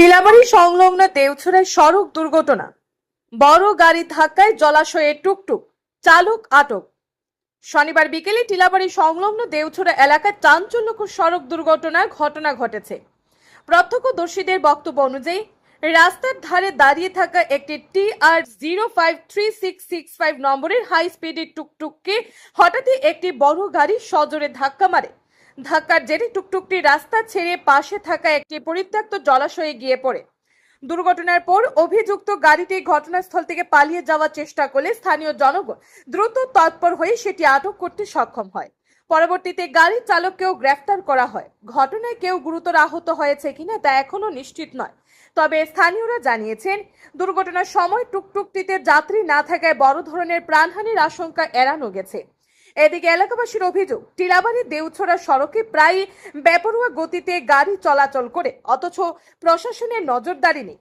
টিলাবাড়ি সংলগ্ন দেওছড়ায় সড়ক দুর্ঘটনা। বড় গাড়ি ধাক্কায় জলাশয়ে টুকটুক, চালক আটক। শনিবার বিকেলে টিলাবাড়ি সংলগ্ন দেওছড়া এলাকায় চাঞ্চল্যকর সড়ক দুর্ঘটনার ঘটনা ঘটেছে। প্রত্যক্ষদর্শীদের বক্তব্য অনুযায়ী, রাস্তার ধারে দাঁড়িয়ে থাকা একটি T R zero five three six six five নম্বরের হাই স্পিডের টুকটুককে হঠাৎই একটি বড় গাড়ি সজোরে ধাক্কা মারে। ধাক্কার জেরে টুকটুকটি রাস্তা ছেড়ে পাশে থাকা একটি পরিত্যক্ত জলাশয়ে গিয়ে পড়ে। দুর্ঘটনার পর অভিযুক্ত গাড়িটি ঘটনাস্থল থেকে পালিয়ে যাওয়ার চেষ্টা করলে স্থানীয় জনগণ দ্রুত তৎপর হয়ে সেটি আটক করতে সক্ষম হয়। পরবর্তীতে গাড়ির চালককেও গ্রেফতার করা হয়। ঘটনায় কেউ গুরুতর আহত হয়েছে কিনা তা এখনও নিশ্চিত নয়। তবে স্থানীয়রা জানিয়েছেন, দুর্ঘটনার সময় টুকটুকটিতে যাত্রী না থাকায় বড় ধরনের প্রাণহানির আশঙ্কা এড়ানো গেছে। এদিকে এলাকাবাসীর অভিযোগ, টিলাবাড়ি দেউছড়া সড়কে প্রায় বেপরোয়া গতিতে গাড়ি চলাচল করে, অথচ প্রশাসনের নজরদারি নেই।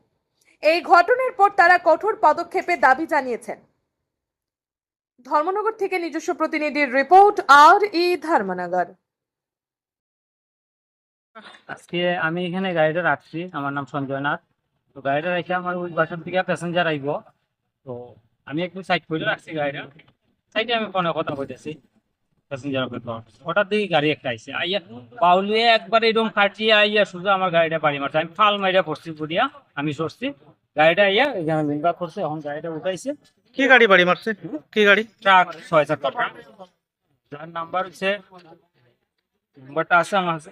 এই ঘটনার পর তারা কঠোর পদক্ষেপের দাবি জানিয়েছেন। ধর্মনগর থেকে নিজস্ব প্রতিনিধির রিপোর্ট, আর ই ধর্মনগর। আজকে আমি এখানে গাড়িটা রাখছি, আমার নাম সঞ্জয় নাথ। তো গাড়িটা রেখে আমার ওই বাসার থেকে প্যাসেঞ্জার আইব। তো আমি একটু সাইড করে রাখছি গাড়িটা। আমি ফোনে কথা বলতেছি প্যাসেঞ্জার অপেক্ষা হঠাৎ দেখি গাড়ি একটা আইছে। আইয়া পাউলিয়ে একবার এরকম আইয়া শুধু আমার গাড়িটা বাড়ি মারছে। আমি ফাল মাইরা পড়ছি পড়িয়া আমি সরছি। গাড়িটা আইয়া এখানে লিঙ্কা করছে এখন গাড়িটা উঠাইছে। কি গাড়ি বাড়ি মারছে? কি গাড়ি? ট্রাক ছয় চার টাকা যার নাম্বার হচ্ছে নাম্বারটা আছে আমার কাছে।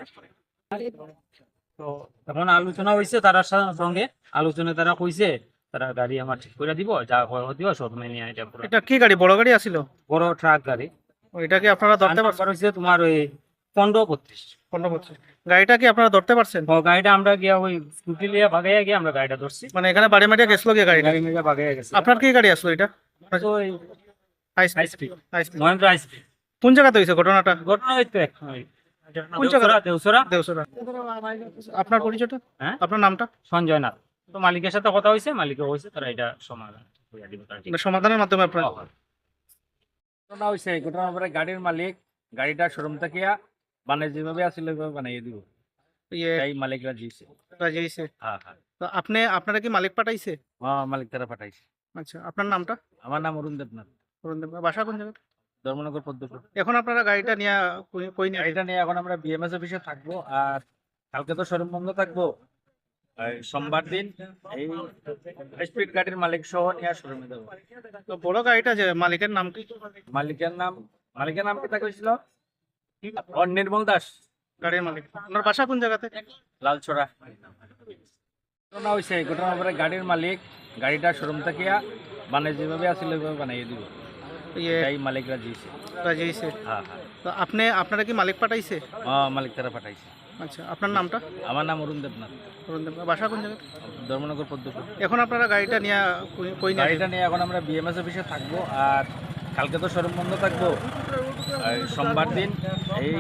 তো এখন আলোচনা হয়েছে তার সঙ্গে। আলোচনা তারা কইছে তারা গাড়ি আমার ঠিক করে দিব যা দিব সব মেনে এটা পুরো এটা কি গাড়ি বড় গাড়ি আছিল? বড় ট্রাক গাড়ি। এটা কি আপনারা ধরতে পারছেন? তোমার ওই পনেরো বত্রিশ। পনেরো বছর গাড়িটা কি আপনারা ধরতে পারছেন? ও গাড়িটা আমরা গিয়া ওই স্কুটি লিয়ে ভাগাইয়া গিয়ে আমরা গাড়িটা ধরছি। মানে এখানে বাড়ি মারিয়া গেছিল কি গাড়িটা? গাড়ি মেয়ে ভাগাইয়া গেছে। আপনার কি গাড়ি আসলো এটা। মহেন্দ্র হাই স্পিড কোন জায়গাতে হয়েছে ঘটনাটা? ঘটনা কোন? দেউসরা দেওসরা আপনার পরিচয়টা? হ্যাঁ? আপনার নামটা? সঞ্জয় নাথ। তো মালিকের সাথে কথা হয়েছে মালিকও হয়েছে তারা এটা সমাধান মানে সমাধানের মাধ্যমে আপনার ঘটনা হয়েছে ঘটনার পরে গাড়ির মালিক গাড়িটা শোরুম থেকে মানে যেভাবে আসলে ওইভাবে বানিয়ে দিব। ইয়ে হ্যাঁ হ্যাঁ। তো আপনি আপনারা কি মালিক পাঠাইছে? হ্যাঁ মালিক তারা পাঠাইছে। আচ্ছা আপনার নামটা? আমার নাম অরুণ দেবনাথ। অরুণ দেব। বাসা কোন জায়গায়? ধর্মনগর পদ্মপুর। এখন আপনারা গাড়িটা নিয়ে কই- নিয়ে এখন আমরা বিএমএস অফিসে থাকব আর কালকে তো শোরুম বন্ধ থাকব। সোমবার দিন এই স্পিড গাড়ির মালিক সহ নিয়ে শোরুমে দেবো। তো বড় গাড়িটা যে মালিকের নাম কি? মালিকের নাম মালিকের নাম কি কইছিল? ওর নির্মল দাস। গাড়ির মালিক। আপনার বাসা কোন জায়গাতে লালছড়া। ঘটনা হয়েছে ঘটনার পরে গাড়ির মালিক গাড়িটা শোরুম থেকে মানে যেভাবে আসলে ওইভাবে বানিয়ে দিব ইয়ে তাই মালিক রাজি হয়েছে হ্যাঁ হ্যাঁ। তো আপনি আপনারা কি মালিক পাঠাইছে? হ্যাঁ মালিক তারা পাঠাইছে। আচ্ছা আপনার নামটা? আমার নাম অরুণ দেবনাথ। অরুণ দেব। বাসা কোন জায়গায়? ধর্মনগর পদ্মপুর এখন আপনারা গাড়িটা নিয়ে কই- নিয়ে গাড়িটা নিয়ে এখন আমরা বিএমএস অফিসে থাকব আর কালকে তো শোরুম বন্ধ থাকব। সোমবার দিন এই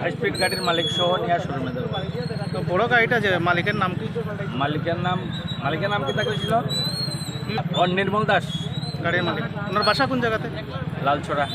হাই স্পিড গাড়ির মালিক সহ নিয়ে শোরুমে দেবো তো বড় গাড়িটা যে মালিকের নাম কি? মালিকের নাম মালিকের নাম কি তা কইছিল ওর নির্মল দাস। গাড়ির মালিক। ওনার বাসা কোন জায়গাতে? লালছড়া।